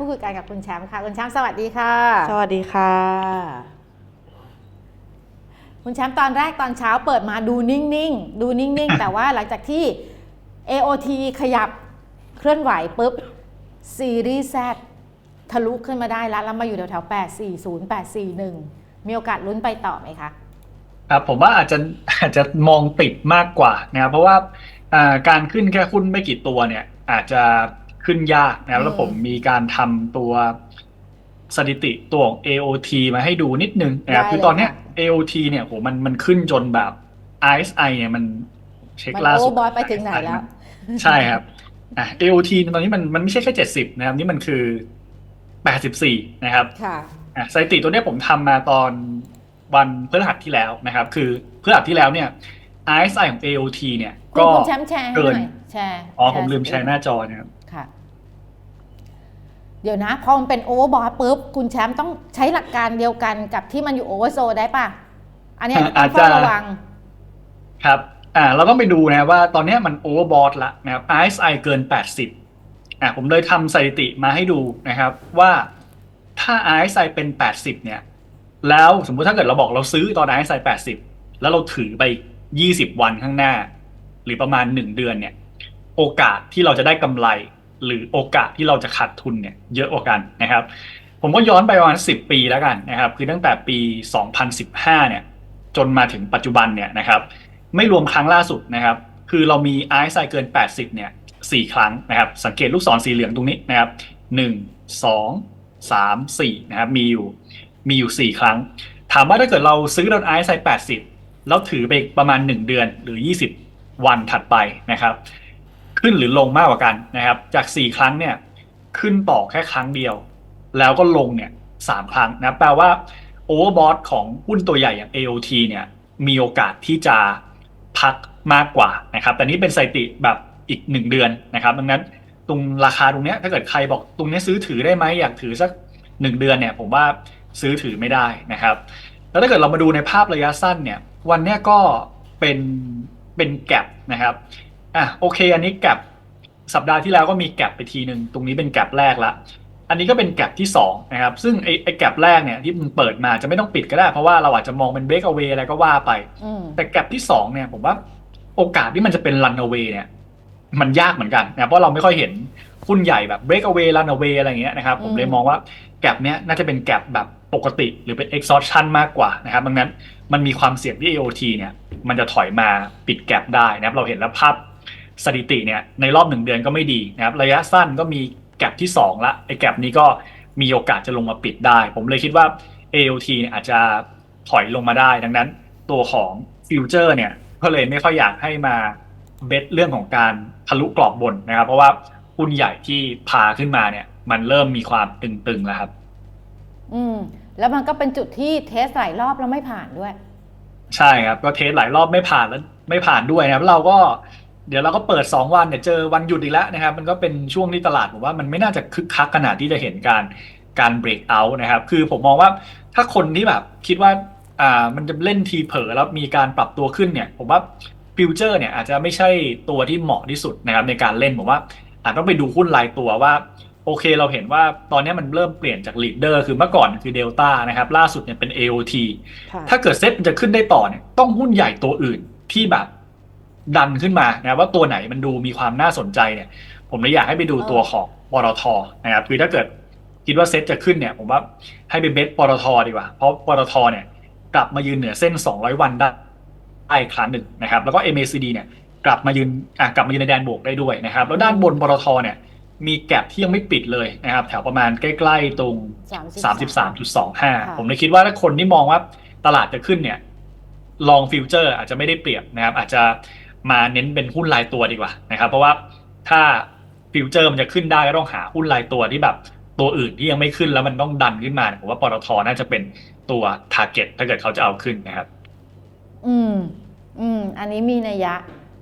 ผู้คุยกันกับคุณแชมป์ค่ะ คุณแชมป์สวัสดีค่ะ สวัสดีค่ะ คุณแชมป์ตอนแรกตอนเช้าเปิดมาดูนิ่งๆ ดูนิ่งๆ แต่ว่าหลังจากที่ AOT ขยับเคลื่อนไหวปุ๊บ ซีรีส์ Z ทะลุขึ้นมาได้แล้ว แล้วมาอยู่แถวๆ840 841 มีโอกาสลุ้นไปต่อไหมคะครับผมว่าอาจจะอาจจะมองติดมากกว่านะครับเพราะว่าอ่าการขึ้นแค่หุ้นไม่กี่ตัวเนี่ย อาจจะ ขึ้นยากนะครับแล้วอืมผมมีการทำตัวสถิติตัวของ AOT มาให้ดูนิดนึงนะครับได้คือตอนเนี้ยเลยค่ะ AOT เนี่ยโหมันมันขึ้นจนแบบ RSI เนี่ยมันเช็คมันล่าโอสุด บอยไปถึงไหนแล้ว ใช่ครับอะ AOT ตอนนี้มันมันไม่ใช่แค่70นะครับ นี่มันคือ84นะครับค่ะ อะสถิติตัวเนี้ยผมทำมาตอนวันพฤหัสที่แล้วนะครับ คือพฤหัสที่แล้วเนี่ย RSI ของ AOT เนี่ยคุณก็ คุณแชมป์แชร์ให้หน่อยเกินแชร์อ๋อผมลืมแชร์หน้าจอนะครับค่ะ เดี๋ยวนะ พอมันเป็นโอเวอร์บอทปุ๊บ คุณแชมป์ต้องใช้หลักการเดียวกันกับที่มันอยู่โอเวอร์โซได้ป่ะ อันเนี้ยต้องเฝ้าระวัง ครับ อ่า เราต้องไปดูนะว่าตอนเนี้ยมัน overbought ละนะครับ RSI เกิน 80 อ่าผมเลยทำสถิติมาให้ดูนะครับ ว่าถ้า RSI เป็น 80 เนี่ย แล้วสมมุติถ้าเกิดเราบอกเราซื้อตอน RSI 80 แล้วเราถือไป 20 วันข้างหน้า หรือประมาณ 1 เดือนเนี่ย โอกาสที่เราจะได้กำไร หรือโอกาสที่เราจะขาดทุนเนี่ยเยอะกว่ากันนะครับ ผมก็ย้อนไปประมาณ10 ปีแล้วกันนะครับ คือตั้งแต่ปี 2015 เนี่ย จนมาถึงปัจจุบันเนี่ยนะครับ ไม่รวมครั้งล่าสุดนะครับ คือเรามี RSI เกิน 80 เนี่ย4ครั้งนะครับ สังเกตลูกศรสีเหลืองตรงนี้นะครับ 1 2 3 4 นะครับ มีอยู่มีอยู่ 4 ครั้ง ถามว่าถ้าเกิดเราซื้อตอน RSI 80 แล้วถือไปประมาณ 1 เดือนหรือ 20 วันถัดไปนะครับ ขึ้นหรือลงมากกว่ากันนะครับ จาก4ครั้งเนี่ยขึ้นต่อแค่ครั้งเดียว แล้วก็ลงเนี่ยสามครั้งนะแปลว่าโอเวอร์บอทของหุ้นตัวใหญ่อย่าง AOT เนี่ยมีโอกาสที่จะพักมากกว่านะครับ แต่นี่เป็นสถิติแบบอีกหนึ่งเดือนนะครับ ดังนั้นตรงราคาตรงเนี้ยถ้าเกิดใครบอกตรงเนี้ยซื้อถือได้ไหมอยากถือสักหนึ่งเดือนเนี่ยผมว่าซื้อถือไม่ได้นะครับ แล้วถ้าเกิดเรามาดูในภาพระยะสั้นเนี่ยวันเนี้ยก็เป็นเป็นแกลบนะครับ อะโอเค อันนี้แกลบสัปดาห์ที่แล้วก็มีแกลบไปทีหนึ่งตรงนี้เป็นแกลบแรกละอันนี้ก็เป็นแกลบที่2นะครับซึ่งไอ้ไอ้แกลบแรกเนี่ยที่มันเปิดมาจะไม่ต้องปิดก็ได้เพราะว่าเราอาจจะมองเป็น break away อะไรก็ว่าไปอืมแต่แกลบที่2เนี่ยผมว่าโอกาสที่มันจะเป็น run away เนี่ยมันยากเหมือนกันนะเพราะเราไม่ค่อยเห็นหุ้นใหญ่แบบ break away run away อะไรอย่างเงี้ยนะครับผมเลยมองว่าแกลบเนี้ยน่าจะเป็นแกลบแบบปกติหรือเป็น exhaustion มากกว่านะครับดังนั้นมันมีความเสี่ยงที่ AOT เนี่ยมันจะถอยมาปิดแกลบได้นะครับเราเห็นแล้วภาพ สถิติเนี่ยในรอบหนึ่งเดือนก็ไม่ดีนะครับระยะสั้นก็มีแกลบที่2ละไอ้แกลบนี้ก็มีโอกาสจะลงมาปิดได้ ผมเลยคิดว่า AOT เนี่ยอาจจะถอยลงมาได้ ดังนั้นตัวของฟิวเจอร์เนี่ยก็เลยไม่ค่อยอยากให้มาเบสเรื่องของการทะลุกรอบบนนะครับ เพราะว่าหุ้นใหญ่ที่พาขึ้นมาเนี่ย มันเริ่มมีความตึงๆแล้วครับ อืม แล้วมันก็เป็นจุดที่เทสหลายรอบแล้วไม่ผ่านด้วย ใช่ครับ ก็เทสหลายรอบไม่ผ่านแล้วไม่ผ่านด้วยนะครับเราก็ เดี๋ยวเราก็เปิด 2 วันเนี่ยเจอวันหยุดอีกแล้วนะครับ มันก็เป็นช่วงที่ตลาดผมว่ามันไม่น่าจะคึกคักขนาดที่จะเห็นการการเบรกเอาท์นะครับ คือผมมองว่าถ้าคนที่แบบคิดว่าอ่ามันจะเล่นทีเผลอแล้วมีการปรับตัวขึ้นเนี่ย ผมว่าฟิวเจอร์เนี่ยอาจจะไม่ใช่ตัวที่เหมาะที่สุดนะครับในการเล่นผมว่าอาจต้องไปดูหุ้นรายตัวว่าโอเคเราเห็นว่าตอนนี้มันเริ่มเปลี่ยนจากลีดเดอร์คือเมื่อก่อนคือเดลต้านะครับล่าสุดเนี่ยเป็น AOT ค่ะถ้าเกิดเซ็ตมันจะขึ้นได้ต่อเนี่ยต้องหุ้นใหญ่ตัวอื่นที่แบบ ดันขึ้นมานะว่าตัวไหนมันดูมีความน่าสนใจเนี่ย ผมเลยอยากให้ไปดูตัวของปตทนะครับคือถ้าเกิดคิดว่าเซ็ตจะขึ้นเนี่ย ผมว่าให้ไปเบสปตทดีกว่า เพราะปตทเนี่ยกลับมายืนเหนือเส้น 200 วันได้ได้อีกครั้งหนึ่งนะครับ แล้วก็ MACD เนี่ยกลับมายืนอะกลับมายืนในแดนบวกได้ด้วยนะครับ แล้วด้านบนปตทเนี่ยมีแกลบที่ยังไม่ปิดเลยนะครับ แถวประมาณใกล้ๆตรง 33.25 ผมเลยคิดว่าถ้าคนที่มองว่าตลาดจะขึ้นเนี่ยลองฟิวเจอร์อาจจะไม่ได้เปรียบนะครับ อาจจะ มาเน้นเป็นหุ้นรายตัวดีกว่านะครับ เพราะว่าถ้าฟิวเจอร์มันจะขึ้นได้ก็ต้องหาหุ้นรายตัวที่แบบตัวอื่นที่ยังไม่ขึ้นแล้วมันต้องดันขึ้นมาเนี่ยผมว่าปตทน่าจะเป็นตัวทาร์เก็ตถ้าเกิดเขาจะเอาขึ้นนะครับ อืม อืม อันนี้มีนัยยะ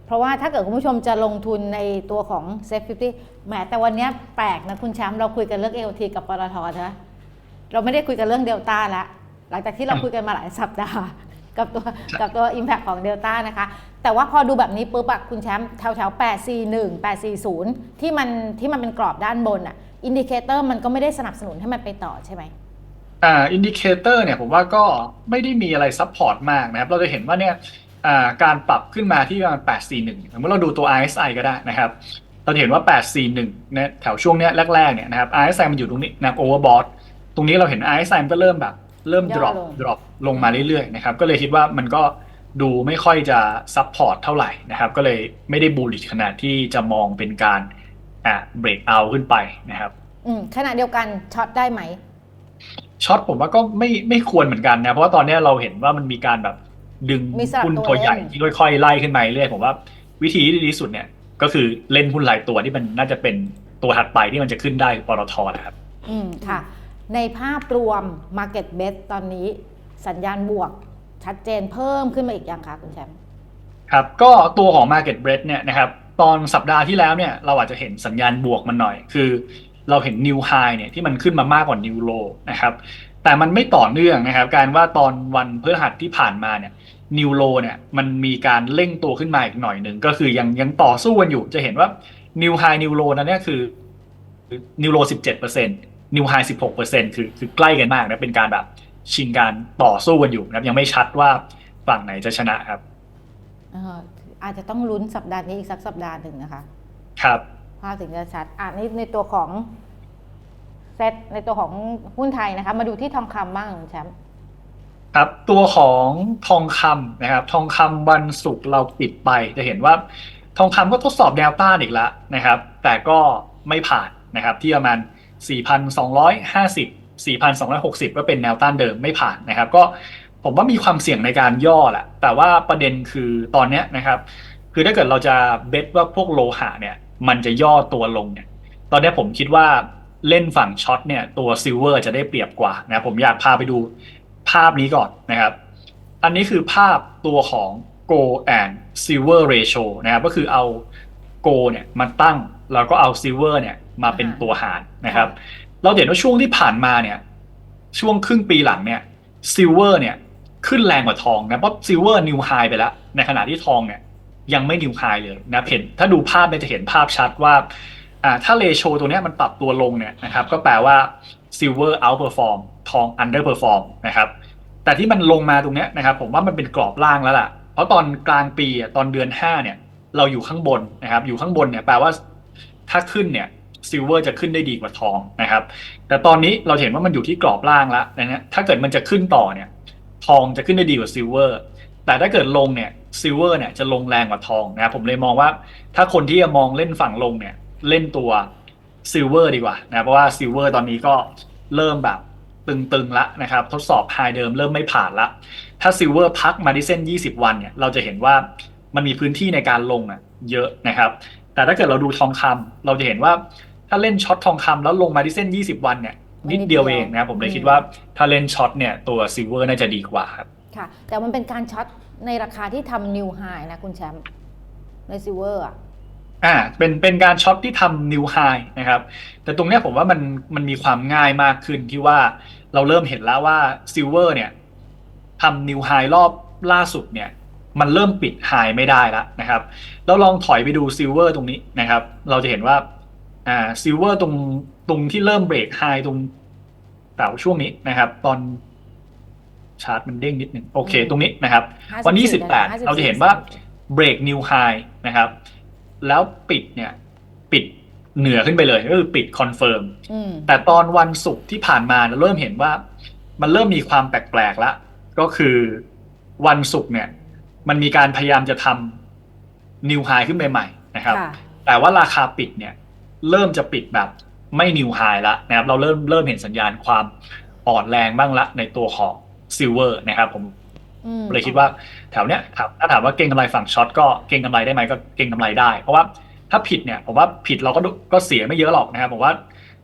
เพราะว่าถ้าเกิดคุณผู้ชมจะลงทุนในตัวของเซฟฟิตี้แหมแต่วันเนี้ยแปลกนะคุณแชมป์เราคุยกันเรื่อง AOT กับปตทนะเราไม่ได้คุยกันเรื่องเดลต้าละหลังจากที่เราคุยกันมาหลายสัปดาห์ กับตัวกับตัว Impact ของเดลต้านะคะ แต่ว่าพอดูแบบนี้ปุ๊บอะคุณแชมป์แถวแถว841 840 ที่มันที่มันเป็นกรอบด้านบนอะอินดิเคเตอร์มันก็ไม่ได้สนับสนุนให้มันไปต่อใช่ไหมอ่าอินดิเคเตอร์เนี่ยผมว่าก็ไม่ได้มีอะไรซับพอร์ตมากนะครับ เราจะเห็นว่าเนี่ยอ่าการปรับขึ้นมาที่ประมาณ 841สมมติเราดูตัว RSI ก็ได้นะครับ เราจะเห็นว่า 841เนี่ยแถวช่วงเนี้ยแรกๆเนี่ยนะครับ RSI มันอยู่ตรงนี้นะครับ overbought ตรงนี้เราเห็น RSI มันก็เริ่มแบบ เริ่ม ย่อ drop ลง drop ลงมาเรื่อยๆนะครับก็เลยคิดว่ามันก็ดูไม่ค่อยจะซับพอร์ตเท่าไหร่นะครับก็เลยไม่ได้บูลลิชขนาดที่จะมองเป็นการอ่า break out ขึ้นไปนะครับ อืมขณะเดียวกันช็อตได้ไหม ช็อตผมว่าก็ไม่ไม่ควรเหมือนกันนะเพราะว่าตอนเนี้ยเราเห็นว่ามันมีการแบบดึงมีสลับหุ้นตัวตัวใหญ่เล่นที่ค่อยๆไล่ขึ้นมาเรื่อยผมว่าวิธีที่ดีที่สุดเนี่ยก็คือเล่นหุ้นรายตัวที่มันน่าจะเป็นตัวถัดไปที่มันจะขึ้นได้คือปตทนะครับ อืมค่ะ ในภาพรวม Market b e t ตอนนี้สัญญาณบวกชัดเจนเพิ่มขึ้นมาอีกอยังคะคุณแชมป์ครับก็ตัวของ Market b r e a d เนี่ยนะครับตอนสัปดาห์ที่แล้วเนี่ยเราอาจจะเห็นสัญญาณบวกมันหน่อย คือ เราเห็น New High เนี่ยที่มันขึ้นมามากกว่า New Low นะครับแต่มันไม่ต่อเนื่องนะครับ การว่าตอนวันพฤหัสที่ผ่านมาเนี่ย New Low เนี่ยมันมีการเร่งตัวขึ้นมาอีกหน่อยหนึ่งก็คือยังยังต่อสู้กันอยู่จะเห็นว่า New High New Low นั้นเนี่ยคือนิวโล17%เ New Low 17% New High 16%คือคือใกล้กันมากนะเป็นการแบบชิงการต่อสู้กันอยู่นะครับ ยังไม่ชัดว่าฝั่งไหนจะชนะครับเอ่ออาจจะต้องลุ้นสัปดาห์นี้อีกสักสัปดาห์หนึ่งนะคะ ครับภาพถึงจะชัดอ่านี่ในตัวของเซตในตัวของหุ้นไทยนะคะ มาดูที่ทองคำบ้างคุณแชมป์ครับตัวของทองคำนะครับ ทองคำวันศุกร์เราปิดไปจะเห็นว่า ทองคำก็ทดสอบแนวต้านอีกแล้วนะครับ แต่ก็ไม่ผ่านนะครับ ที่ประมาณ 4,250 4,260 ก็เป็นแนวต้านเดิมไม่ผ่านนะครับ ก็ผมว่ามีความเสี่ยงในการย่อแหละแต่ว่าประเด็นคือตอนนี้นะครับ คือถ้าเกิดเราจะเบสว่าพวกโลหะเนี่ย มันจะย่อตัวลงเนี่ย ตอนนี้ผมคิดว่าเล่นฝั่งช็อตเนี่ยตัวซิลเวอร์จะได้เปรียบกว่านะผมอยากพาไปดูภาพนี้ก่อนนะครับ อันนี้คือภาพตัวของ Go and Silver Ratio นะครับก็คือเอา Go เนี่ยมาตั้งแล้วก็เอา Silver เนี่ย มาเป็นตัวหารนะครับ เราเห็นว่าช่วงที่ผ่านมาเนี่ย ช่วงครึ่งปีหลังเนี่ย Silver เนี่ยขึ้นแรงกว่าทองนะเพราะ Silver New High ไปแล้ว ในขณะที่ทองเนี่ยยังไม่ New High เลยนะเห็นถ้าดูภาพเนี่ยจะเห็นภาพชัดว่าอ่าถ้าเรโชตัวเนี้ยมันปรับตัวลงเนี่ยนะครับ ก็แปลว่า Silver outperform ทอง underperform นะครับ แต่ที่มันลงมาตรงเนี้ยนะครับ ผมว่ามันเป็นกรอบล่างแล้วล่ะ เพราะตอนกลางปีอะตอนเดือนห้าเนี่ย เราอยู่ข้างบนนะครับ อยู่ข้างบนเนี่ยแปลว่าถ้าขึ้นเนี่ย ซิลเวอร์จะขึ้นได้ดีกว่าทองนะครับ แต่ตอนนี้เราเห็นว่ามันอยู่ที่กรอบล่างแล้วนะฮะถ้าเกิดมันจะขึ้นต่อเนี่ย ทองจะขึ้นได้ดีกว่าซิลเวอร์แต่ถ้าเกิดลงเนี่ยซิลเวอร์เนี่ยจะลงแรงกว่าทองนะครับผมเลยมองว่า ถ้าคนที่จะมองเล่นฝั่งลงเนี่ยเล่นตัวซิลเวอร์ดีกว่านะเพราะว่าซิลเวอร์ตอนนี้ก็เริ่มแบบตึงๆละนะครับ ทดสอบไฮเดิมเริ่มไม่ผ่านละ ถ้าซิลเวอร์พักมาที่เส้น 20 วันเนี่ยเราจะเห็นว่ามันมีพื้นที่ในการลงอะเยอะนะครับ แต่ถ้าเกิดเราดูทองคำเราจะเห็นว่า ถ้าเล่นช็อตทองคำแล้วลงมาที่เส้น 20 วันเนี่ยนิดเดียวเองนะครับผมเลยคิดว่าถ้าเล่นช็อตเนี่ยตัวซิลเวอร์น่าจะดีกว่าครับค่ะ แต่มันเป็นการช็อตในราคาที่ทำนิวไฮนะคุณแชมป์ในซิลเวอร์อะอ่าเป็นเป็นการช็อตที่ทำนิวไฮนะครับ แต่ตรงเนี้ยผมว่ามันมันมีความง่ายมากขึ้นที่ว่าเราเริ่มเห็นแล้วว่าซิลเวอร์เนี่ยทำนิวไฮรอบล่าสุดเนี่ยมันเริ่มปิดไฮไม่ได้แล้วนะครับ เราลองถอยไปดูซิลเวอร์ตรงนี้นะครับ เราจะเห็นว่า อ่าซิลเวอร์ตรงตรงที่เริ่มเบรกไฮตรงแต่ช่วงนี้นะครับ ตอนชาร์ตมันเด้งนิดหนึ่งโอเคอืมตรงนี้นะครับ54วันที่ได้18เราจะเห็นว่าเบรกนิวไฮนะครับ แล้วปิดเนี่ย ปิดเหนือขึ้นไปเลยก็คือปิดคอนเฟิร์มอืมแต่ตอนวันศุกร์ที่ผ่านมาเราเริ่มเห็นว่า มันเริ่มมีความแปลกๆแล้วก็คือวันศุกร์เนี่ย มันมีการพยายามจะทำนิวไฮขึ้นไปใหม่นะครับค่ะแต่ว่าราคาปิดเนี่ย เริ่มจะปิดแบบไม่นิวไฮละนะครับเราเริ่มเริ่มเห็นสัญญาณความอ่อนแรงบ้างละในตัวของซิลเวอร์นะครับผมอืมเลยคิดว่าแถวเนี้ยถามถ้าถามว่าเก่งกำไรฝั่งช็อตก็เก่งกำไรได้ไหมก็เก่งกำไรได้ เพราะว่าถ้าผิดเนี่ยผมว่าผิดเราก็ดูก็เสียไม่เยอะหรอกนะครับผมว่า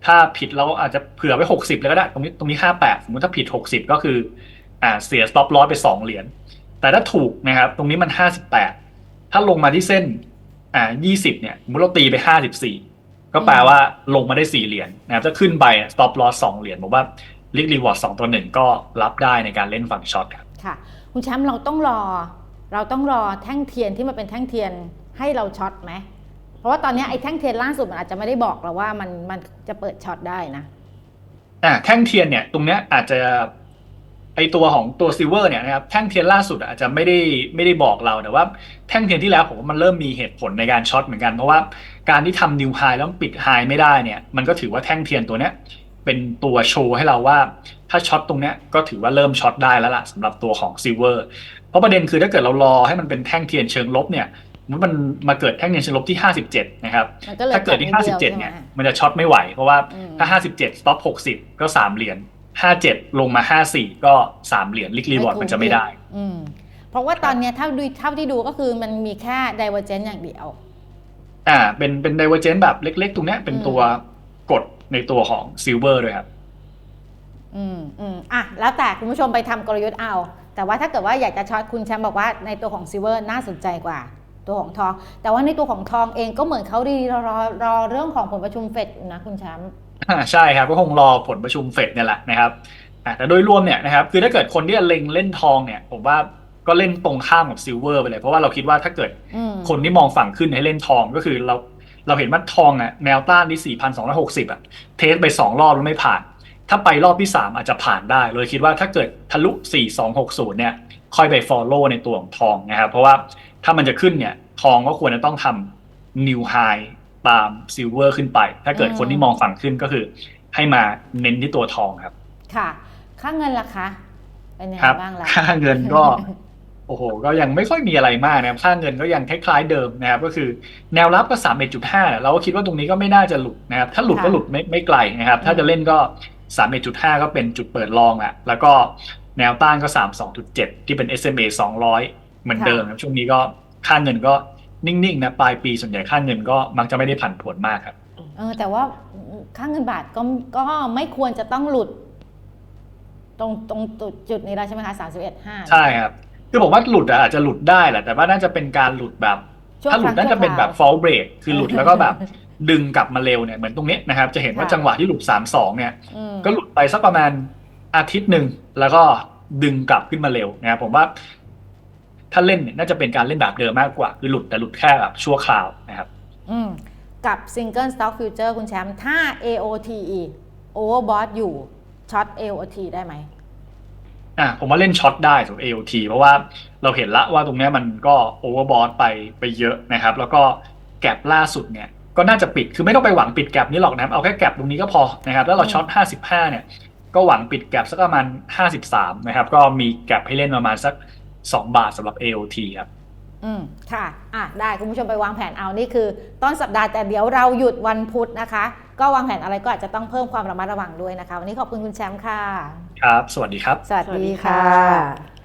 ถ้าผิดเราอาจจะเผื่อไว้หกสิบเลยก็ได้ ตรงนี้ตรงนี้ห้าแปดสมมติถ้าผิดหกสิบก็คืออ่าเสีย stop loss ไปสองเหรียญแต่ถ้าถูกนะครับตรงนี้มันห้าสิบแปดถ้าลงมาที่เส้นอ่ายี่สิบเนี่ยสมมติเราตีไปห้าสิบสี่ ก็แปลว่าลงมาได้สี่เหรียญนะครับถ้าขึ้นไป stop loss สองเหรียญผมว่าลิกรีวอร์ดสองตัวหนึ่งก็รับได้ในการเล่นฝั่งช็อตครับค่ะ คุณแชมป์เราต้องรอ เราต้องรอแท่งเทียนที่มันเป็นแท่งเทียนให้เราช็อตไหมเพราะว่าตอนเนี้ยไอ้แท่งเทียนล่าสุดมันอาจจะไม่ได้บอกเราว่ามันมันจะเปิดช็อตได้นะอ่าแท่งเทียนเนี่ยตรงเนี้ยอาจจะ ไอตัวของตัวซิลเวอร์เนี่ยนะครับแท่งเทียนล่าสุดอาจจะไม่ได้ไม่ได้บอกเราแต่ว่าแท่งเทียนที่แล้วผมว่ามันเริ่มมีเหตุผลในการช็อตเหมือนกัน เพราะว่าการที่ทำนิวไฮแล้วปิดไฮไม่ได้เนี่ยมันก็ถือว่าแท่งเทียนตัวเนี้ยเป็นตัวโชว์ให้เราว่าถ้าช็อตตรงเนี้ยก็ถือว่าเริ่มช็อตได้แล้วล่ะสำหรับตัวของซิลเวอร์เพราะประเด็นคือถ้าเกิดเรารอให้มันเป็นแท่งเทียนเชิงลบเนี่ยมันมาเกิดแท่งเทียนเชิงลบที่ 57 นะครับมันก็เลยถ้าเกิดที่จับนิดเดียว57ใช่ไหมเนี่ยมันจะช็อตไม่ไหวเพราะว่าอืมถ้า 57 stop 60 ก็3เหรียญ 57ลงมา54ก็3เหรียญลิกรีวอร์ดมันจะไม่ได้ อืมเพราะว่าตอนเนี้ยเท่าดูเท่าที่ดูก็คือมันมีแค่ divergent อย่างเดียว อ่า เป็นเป็น divergent แบบเล็ก ๆ ตรงเนี้ยเป็นอืมตัวกดในตัวของ silver ด้วยครับ อืมอืมอะ แล้วแต่คุณผู้ชมไปทำกลยุทธ์เอา แต่ว่าถ้าเกิดว่าอยากจะช็อตคุณแชมป์บอกว่าในตัวของซิลเวอร์น่าสนใจกว่า ตัวของทอง แต่ว่าในตัวของทองเองก็เหมือนเขาดีรอรอรอเรื่องของผลประชุมเฟดอยู่นะคุณแชมป์อ่า ใช่ครับก็คงรอผลประชุมเฟดเนี่ยแหละนะครับอ่าแต่โดยรวมเนี่ยนะครับคือถ้าเกิดคนที่จะเล็งเล่นทองเนี่ยผมว่าก็เล่นตรงข้ามกับซิลเวอร์ไปเลย เพราะว่าเราคิดว่าถ้าเกิดอืมคนที่มองฝั่งขึ้นให้เล่นทองก็คือเราเราเห็นว่าทองอะแนวต้านที่ 4,260 อะ เทสไป 2 รอบแล้วไม่ผ่าน ถ้าไปรอบที่ 3 อาจจะผ่านได้เลยคิดว่าถ้าเกิดทะลุ 4260 เนี่ย ค่อยไป follow ในตัวของทองนะครับ เพราะว่าถ้ามันจะขึ้นเนี่ย ทองก็ควรจะต้องทำ new high ตามซิลเวอร์ขึ้นไป ถ้าเกิดคนที่มองฝั่งขึ้นก็คือ ให้มาเน้นที่ตัวทองครับ ค่ะ ค่าเงินล่ะคะเป็นยังคไงรับบ้างล่ะค่าเงินก็โอ้โห ก็ยังไม่ค่อยมีอะไรมากนะครับค่าเงินก็ยังคล้ายๆเดิมนะครับ ก็คือแนวรับก็สามเอ็ดจุดห้าเราก็คิดว่าตรงนี้ก็ไม่น่าจะหลุดนะครับ ถ้าหลุดค่ะก็หลุดไม่ไม่ไกลนะครับ ถ้าจะเล่นก็สามเอ็ดจุดห้าก็เป็นจุดเปิดรองอะแล้วก็แนวต้านก็สามสองจุดเจ็ดที่เป็น SMA สองร้อยเหมือนเดิมครับ ช่วงนี้ก็ค่าเงินก็ นิ่งๆนะปลายปีส่วนใหญ่ค่าเงินก็มักจะไม่ได้ผันผวนมากครับ เออแต่ว่าค่าเงินบาทก็ก็ไม่ควรจะต้องหลุด ตรงตรงจุดนี้แล้วใช่ไหมคะสามสิบเอ็ดห้าใช่ครับ คือผมว่าหลุดอะอาจจะหลุดได้แหละแต่ว่าน่าจะเป็นการหลุดแบบช่วงถ้าหลุดน่าจะเป็นแบบ fall break คือหลุดแล้วก็แบบดึงกลับมาเร็วเนี่ยเหมือนตรงนี้นะครับ จะเห็นว่าค่ะจังหวะที่หลุด3 2เนี่ยอืมก็หลุดไปสักประมาณอาทิตย์หนึ่งแล้วก็ดึงกลับขึ้นมาเร็วนะครับผมว่า ถ้าเล่นเนี่ยน่าจะเป็นการเล่นแบบเดิมมากกว่า คือหลุดแต่หลุดแค่แบบชั่วคราวนะครับอืมกับ Single Stock Future คุณแชมป์ถ้า AOT Overbought อยู่ช็อต AOT ได้ไหมอะผมว่าเล่นช็อตได้สำหรับ AOT เพราะว่าเราเห็นละว่าตรงเนี้ยมันก็โอเวอร์บอทไปไปเยอะนะครับ แล้วก็แก็บล่าสุดเนี่ยก็น่าจะปิดคือไม่ต้องไปหวังปิดแก็บนี้หรอกนะครับ เอาแค่แก็บตรงนี้ก็พอนะครับ แล้วเราช็อต 55 เนี่ย ก็หวังปิดแก็บสักประมาณ 53 นะครับ ก็มีแก็บให้เล่นประมาณสัก 2 บาทสำหรับ AOT ครับอืมค่ะอะ ได้คุณผู้ชมไปวางแผนเอานี่คือ ต้นสัปดาห์แต่เดี๋ยวเราหยุดวันพุธนะคะ ก็วางแผนอะไรก็อาจจะต้องเพิ่มความระมัดระวังด้วยนะคะ วันนี้ขอบคุณคุณแชมป์ค่ะ ครับ สวัสดีครับ สวัสสวัสดีดีค่ะค่ะ